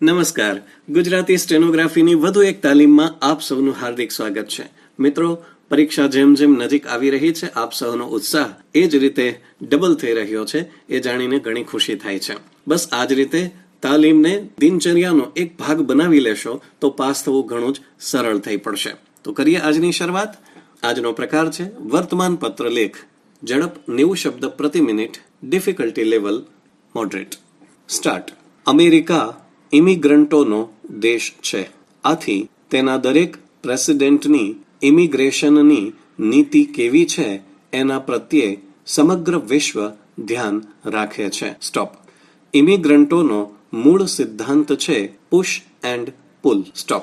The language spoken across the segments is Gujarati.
નમસ્કાર. ગુજરાતી સ્ટેનોગ્રાફીની વધુ એક તાલીમમાં આપ સૌનું હાર્દિક સ્વાગત છે. મિત્રો, પરીક્ષા જેમ જેમ નજીક આવી રહી છે, આપ સૌનો ઉત્સાહ એ જ રીતે ડબલ થઈ રહ્યો છે, એ જાણીને ઘણી ખુશી થાય છે. બસ આ જ રીતે તાલીમને દિનચર્યાનો એક ભાગ બનાવી લેશો, તો પાસ થવું ઘણું જ સરળ થઈ પડશે. તો કરીએ આજની શરૂઆત. આજનો પ્રકાર છે વર્તમાન પત્ર લેખ. ઝડપ નેવું શબ્દ પ્રતિ minute difficulty level moderate start America ઇમિગ્રન્ટોનો દેશ છે. આથી તેના દરેક પ્રેસિડેન્ટની ઇમિગ્રેશનની નીતિ કેવી છે એના પ્રત્યે સમગ્ર વિશ્વ ધ્યાન રાખે છે. સ્ટોપ ઇમિગ્રન્ટોનો મૂળ સિદ્ધાંત છે પુશ એન્ડ પુલ. સ્ટોપ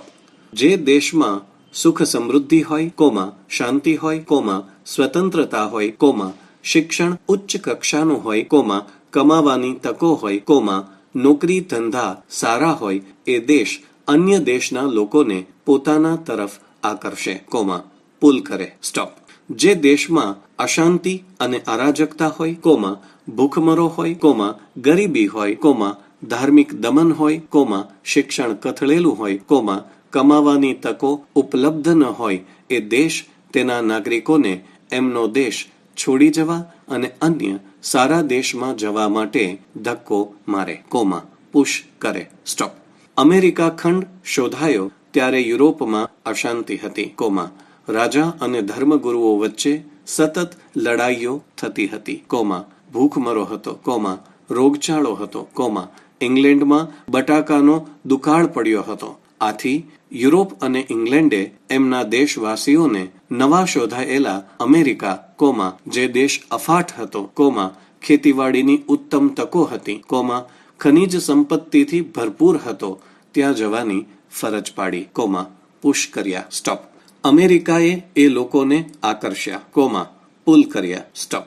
જે દેશમાં સુખ સમૃદ્ધિ હોય, કોમાં શાંતિ હોય, કોમાં સ્વતંત્રતા હોય, કોમાં શિક્ષણ ઉચ્ચ કક્ષાનું હોય, કોમાં કમાવાની તકો હોય, કોમાં નોકરી ધંધા સારા હોય એ દેશ અન્ય દેશના લોકોને પોતાના તરફ આકર્ષે. કોમાં, પુલ કરે. સ્ટોપ. જે દેશમાં અશાંતિ અને અરાજકતા હોય, કોમાં, ભૂખમરો હોય, કોમાં, ગરીબી હોય, કોમાં, ધાર્મિક દમન હોય, કોમાં, શિક્ષણ કથળેલું હોય, કોમાં, કમાવાની તકો ઉપલબ્ધ ન હોય, એ દેશ તેના નાગરિકોને, એમનો દેશ છોડી જવા અને અન્ય સારા દેશમાં જવા માટે ધક્કો મારે. કોમા, પુશ કરે. સ્ટોપ. અમેરિકા ખંડ શોધાયો ત્યારે યુરોપમાં અશાંતિ હતી. કોમા, રાજા અને ધર્મગુરુઓ વચ્ચે સતત લડાઈઓ થતી હતી. કોમા, ભૂખમરો હતો. કોમા, રોગચાળો હતો. કોમા, ઇંગ્લેન્ડમાં બટાકાનો દુકાળ પડ્યો હતો. આથી યુરોપ અને ઇંગ્લેન્ડે એમના દેશવાસીઓને નવા શોધાયેલા અમેરિકા કોમાં, જે દેશ અફાટ હતો, કોમાં, ખેતીવાડીની ઉત્તમ તકો હતી, કોમાં, ખનિજ સંપત્તિથી ભરપૂર હતો, ત્યાં જવાની ફરજ પાડી, કોમાં, પુશ કર્યા, સ્ટોપ. અમેરિકાએ એ લોકોને આકર્ષ્યા, કોમાં, પુલ કર્યા, સ્ટોપ.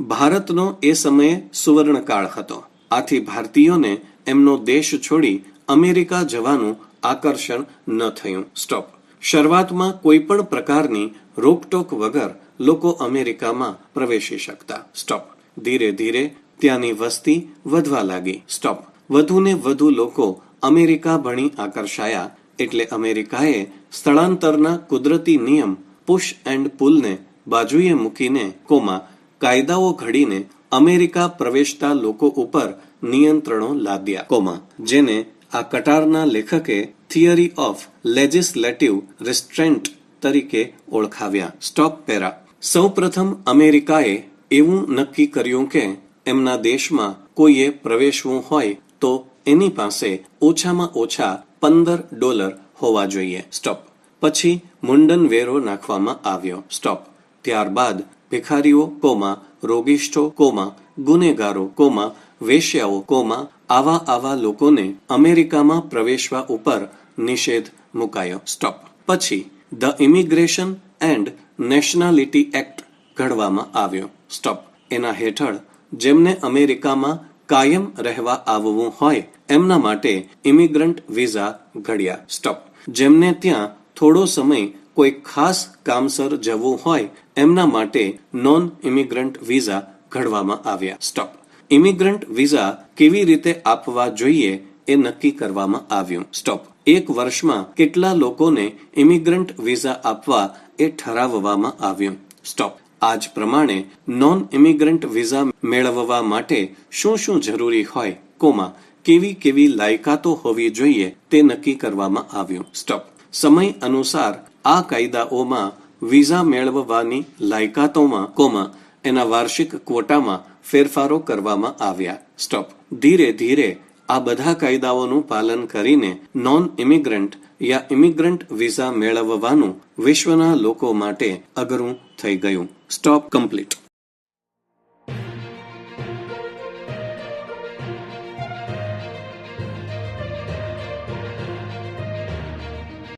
ભારતનો એ સમયે સુવર્ણકાળ હતો. આથી ભારતીયોને એમનો દેશ છોડી અમેરિકા જવાનું આકર્ષણ ન થયું. સ્ટોપ શરૂઆતમાં કોઈ પણ પ્રકારની રોકટોક વગર લોકો અમેરિકામાં પ્રવેશી શકતા. સ્ટોપ ધીરે ધીરે ત્યાંની વસ્તી વધવા લાગી. સ્ટોપ વધુને વધુ લોકો અમેરિકા ભણી આકર્ષાયા એટલે અમેરિકાએ સ્થળાંતરના કુદરતી નિયમ પુશ એન્ડ પુલને બાજુએ મૂકીને કોમાં કાયદાઓ ઘડીને અમેરિકા પ્રવેશતા લોકો ઉપર નિયંત્રણો લાદ્યા. કોમાં, જેને આ કટારના લેખકે થિયરી ઓફ લેજિસ્લેટિવ રિસ્ટ્રેન્ટ તરીકે ઓળખાવ્યા. Stop para. સૌપ્રથમ અમેરિકાએ એવું નક્કી કર્યું કે એમના દેશમાં કોઈએ પ્રવેશવું હોય તો એની પાસે ઓછામાં ઓછા પંદર ડોલર હોવા જોઈએ. સ્ટોપ. પછી મુંડન વેરો નાખવામાં આવ્યો. સ્ટોપ. ત્યારબાદ ભિખારીઓ કોમાં, રોગિષ્ઠો કોમાં, ગુનેગારો કોમાં વેશ્યાઓ કોમાં આવા આવા લોકોને અમેરિકામાં પ્રવેશવા ઉપર નિષેધ મુકાયો. સ્ટોપ પછી the immigration and nationality act ઘડવામાં આવ્યો. સ્ટોપ એના હેઠળ, જેમને અમેરિકામાં કાયમ રહેવા આવવું હોય, એમના માટે ઇમિગ્રન્ટ વિઝા ઘડ્યા. સ્ટોપ જેમને ત્યાં થોડો સમય કોઈ ખાસ કામસર જવું હોય, એમના માટે નોન ઇમિગ્રન્ટ વિઝા ઘડવામાં આવ્યા. સ્ટોપ ઇમિગ્રન્ટ વિઝા કેવી રીતે આપવા જોઈએ એ નક્કી કરવામાં આવ્યું. સ્ટોપ. એક વર્ષમાં કેટલા લોકોને ઇમિગ્રન્ટ વિઝા આપવા એ ઠરાવવામાં આવ્યું. સ્ટોપ. આજ પ્રમાણે નોન ઇમિગ્રન્ટ વિઝા મેળવવા માટે શું શું જરૂરી હોય, કોમાં, કેવી કેવી લાયકાતો હોવી જોઈએ તે નક્કી કરવામાં આવ્યું. સ્ટોપ. સમય અનુસાર આ કાયદાઓમાં વિઝા મેળવવાની લાયકાતોમાં, કોમાં, એના વાર્ષિક ક્વોટામાં ફેરફારો કરવામાં આવ્યા. સ્ટોપ ધીરે ધીરે આ બધા કાયદાઓનું પાલન કરીને નોન ઇમિગ્રન્ટ યા ઇમિગ્રન્ટ વિઝા મેળવવાનું વિશ્વના લોકો માટે અઘરું થઈ ગયું. Stop complete